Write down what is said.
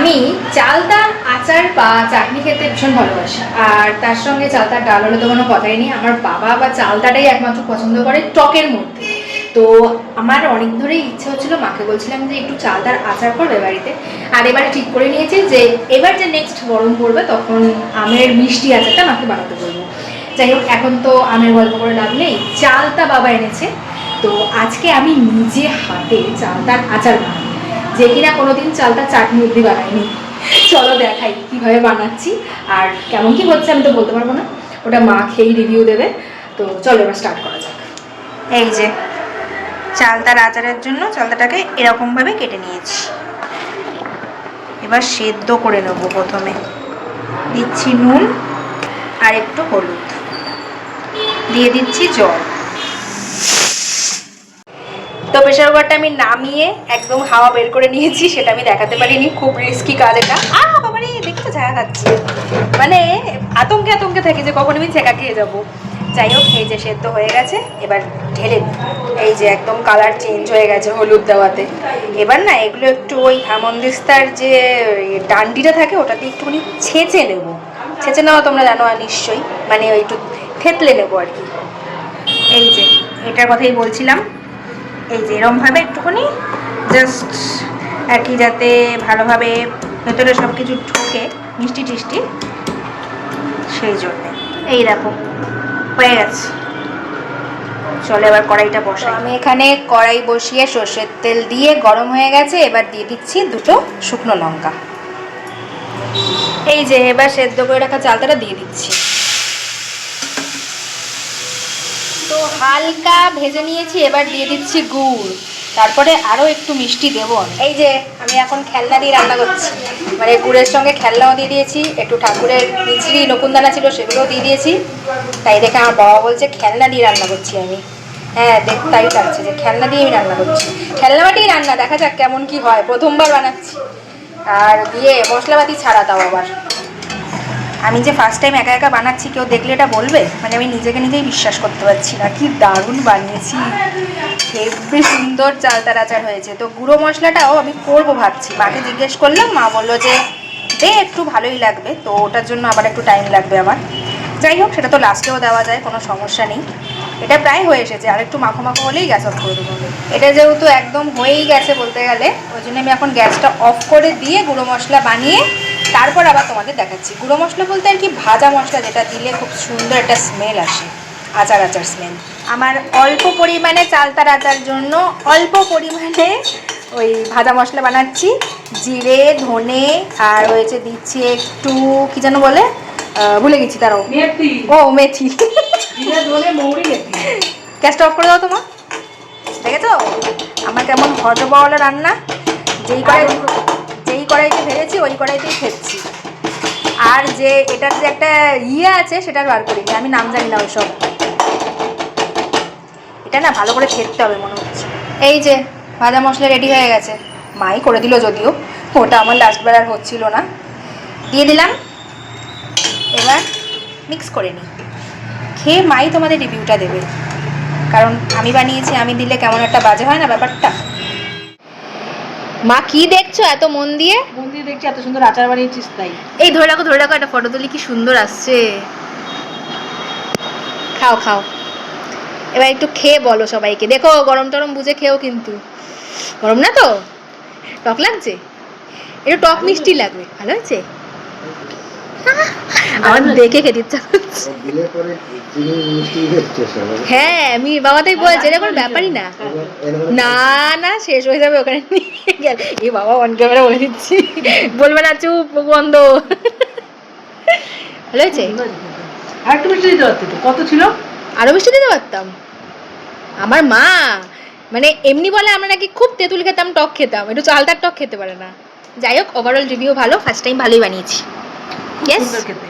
আমি চালতার আচার বা চাটনি খেতে ভীষণ ভালোবাসি। আর তার সঙ্গে চালতার ডাল হলে তো কোনো কথাই নেই। আমার বাবা বা চালতাটাই একমাত্র পছন্দ করে টকের মধ্যে। তো আমার অনেক ধরেই ইচ্ছা হচ্ছিল, মাকে বলছিলাম যে একটু চালতার আচার করবে বাড়িতে। আর এবারে ঠিক করে নিয়েছি যে এবার যে নেক্সট গরম পড়বে, তখন আমের মিষ্টি আচারটা মাকে বানাতে বলব। যাই হোক, এখন তো আমের গল্প করে লাভ নেই। চালতা বাবা এনেছে। তো আজকে আমি নিজে হাতে চালতার আচার বানাবো। যে কিনা কোনোদিন চালতার চাটনি অব্দি বানাইনি। চলো দেখাই কীভাবে বানাচ্ছি, আর কেমন কি হচ্ছে আমি তো বলতে পারব না। ওটা মা খেয়েই রিভিউ দেবে। তো চলো এবার স্টার্ট করা যাক। এই যে চালতার আচারের জন্য চালতাটাকে এরকমভাবে কেটে নিয়েছি। এবার সেদ্ধ করে নেব প্রথমে। দিচ্ছি নুন আর একটু হলুদ। দিয়ে দিচ্ছি জল। তো প্রেশার কুকারটা আমি নামিয়ে একদম হাওয়া বের করে নিয়েছি, সেটা আমি দেখাতে পারিনি, খুব রিস্কি কাজ এটা। আ বাবারে দেখি তো ছায়া খাচ্ছি মানে আতঙ্কে আতঙ্কে থাকি যে কখন আমি ছেঁকা খেয়ে যাব। যাই হোক, এই যে সেদ্ধ হয়ে গেছে, এবার ঢেলে এই যে একদম কালার চেঞ্জ হয়ে গেছে হলুদ দেওয়াতে। এবার না, এগুলো একটু ওই হামন্দিস্তার যে ডান্ডিটা থাকে, ওটাতে একটুখানি ছেঁচে নেব। ছেঁচে নেওয়া তোমরা জানো আর নিশ্চয়ই। মানে ওই একটু থেতলে নেব আর কি। এই যে, এটার কথাই বলছিলাম। এই যে এরমভাবে একটুখানি জাস্ট আর কি যাতে ভালোভাবে ভেতরে সব কিছু ঢোকে মিষ্টি টিষ্টি সেই জন্যে। এই দেখো হয়ে গেছে। চলে এবার কড়াইটা বসাই। আমি এখানে কড়াই বসিয়ে সর্ষের তেল দিয়ে গরম হয়ে গেছে এবার দিয়ে দিচ্ছি দুটো শুকনো লঙ্কা। এই যে এবার সেদ্ধ করে রাখা চালতাটা দিয়ে দিচ্ছি তো হালকা ভেজে নিয়েছি, এবার দিয়ে দিচ্ছি গুড়। তারপরে আরও একটু মিষ্টি দেবো এই যে, আমি এখন খেলনা দিয়ে রান্না করছি। মানে গুড়ের সঙ্গে খেলনাও দিয়ে দিয়েছি, একটু ঠাকুরের মিছরি নকুনদানা ছিল সেগুলোও দিয়ে দিয়েছি। তাই দেখে আমার বাবা বলছে, খেলনা দিয়ে রান্না করছি আমি। হ্যাঁ দেখ, তাই লাগছে যে, খেলনা দিয়ে আমি রান্না করছি। খেলনা মাটিই রান্না, দেখা যাক কেমন কি হয়। প্রথমবার বানাচ্ছি। আর দিয়ে মশলাপাতি ছাড়া তাও আবার। আমি যে ফার্স্ট টাইম একা একা বানাচ্ছি, কেউ দেখলে এটা বলবে? মানে আমি নিজেকে নিজেই বিশ্বাস করতে পারছি না। কি দারুণ বানিয়েছি। হেব্বি সুন্দর চালতার আচার হয়েছে। তো গুঁড়ো মশলাটাও আমি করব ভাবছি। মাকে জিজ্ঞেস করলাম, মা বলল যে, দে, একটু ভালোই লাগবে। তো ওটার জন্য আবার একটু টাইম লাগবে আমার। যাই হোক, সেটা তো লাস্টেও দেওয়া যায়, কোনো সমস্যা নেই। এটা প্রায় হয়ে এসেছে। আর একটু মাখো মাখো হলেই গ্যাস অফ করে দেবো এটা যেহেতু একদম হয়েই গেছে বলতে গেলে, ওই জন্য আমি এখন গ্যাসটা অফ করে দিয়ে গুঁড়ো মশলা বানিয়ে তারপর আবার তোমাদের দেখাচ্ছি। গুঁড়ো মশলা বলতে আর কি ভাজা মশলা যেটা দিলে খুব সুন্দর একটা স্মেল আসে আচার আচার স্মেল আমার অল্প পরিমাণে চালতার আচার জন্য অল্প পরিমাণে ওই ভাজা মশলা বানাচ্ছি। জিরে ধনে আর হয়েছে দিচ্ছি একটু কি যেন বলে? ভুলে গেছি তারাও মেথি। ও মেথি। গ্যাসটা অফ করে দাও তোমার দেখেছ? আমার কেমন হজবাওয়ালা রান্না। যেই যেই কড়াইতে ভেজেছি, ওই কড়াইতেই ফেলছি আর যে এটার যে একটা ইয়ে আছে, সেটা আর বার করিনি, আমি নাম জানি না ওইসব এটা না ভালো করে ফেটতে হবে, মনে হচ্ছে। এই যে ভাজা মশলা রেডি হয়ে গেছে। মাই করে দিল যদিও, ওটা আমার লাস্ট বার আর হচ্ছিল না। দিয়ে দিলাম। এবার মিক্স করে নিই। খেয়ে মাই তোমাদের রিভিউটা দেবে। কারণ আমি বানিয়েছি, আমি দিলে কেমন একটা বাজে হয় না ব্যাপারটা? মা কি দেখছ এত মন দিয়ে? মন দিয়ে দেখছি এত সুন্দর আচার বানিয়েছিস তাই। এই ধরে রাখো ধরে রাখো একটা ফটো তুলি কি সুন্দর আসছে। খাও খাও। এবার একটু খেয়ে বলো সবাইকে। দেখো গরম টরম বুঝে খেও কিন্তু। গরম না তো? টক লাগছে? একটু টক মিষ্টি লাগবে। ভালো হয়েছে? আমার দেখে খেতে ইচ্ছা করছে। হ্যাঁ আমি বাবা তাই বলছে এটা কোনো ব্যাপারই না। না না শেষ হয়ে যাবে ওখানে নিয়ে গেলে। এ বাবা অন ক্যামেরা বলে দিচ্ছি। বলবে না চুপ বন্ধ। ভালো হয়েছে? আর একটু মিষ্টি দিতে পারতো কত ছিল? আরও মিষ্টি দিতে পারতাম। আমার মা মানে এমনি বলে আমরা নাকি খুব তেঁতুল খেতাম টক খেতাম। একটু চালতার টক খেতে পারে না। যাই হোক ওভারঅল রিভিউ ভালো ফার্স্ট টাইম ভালোই বানিয়েছি। সুন্দর খেতে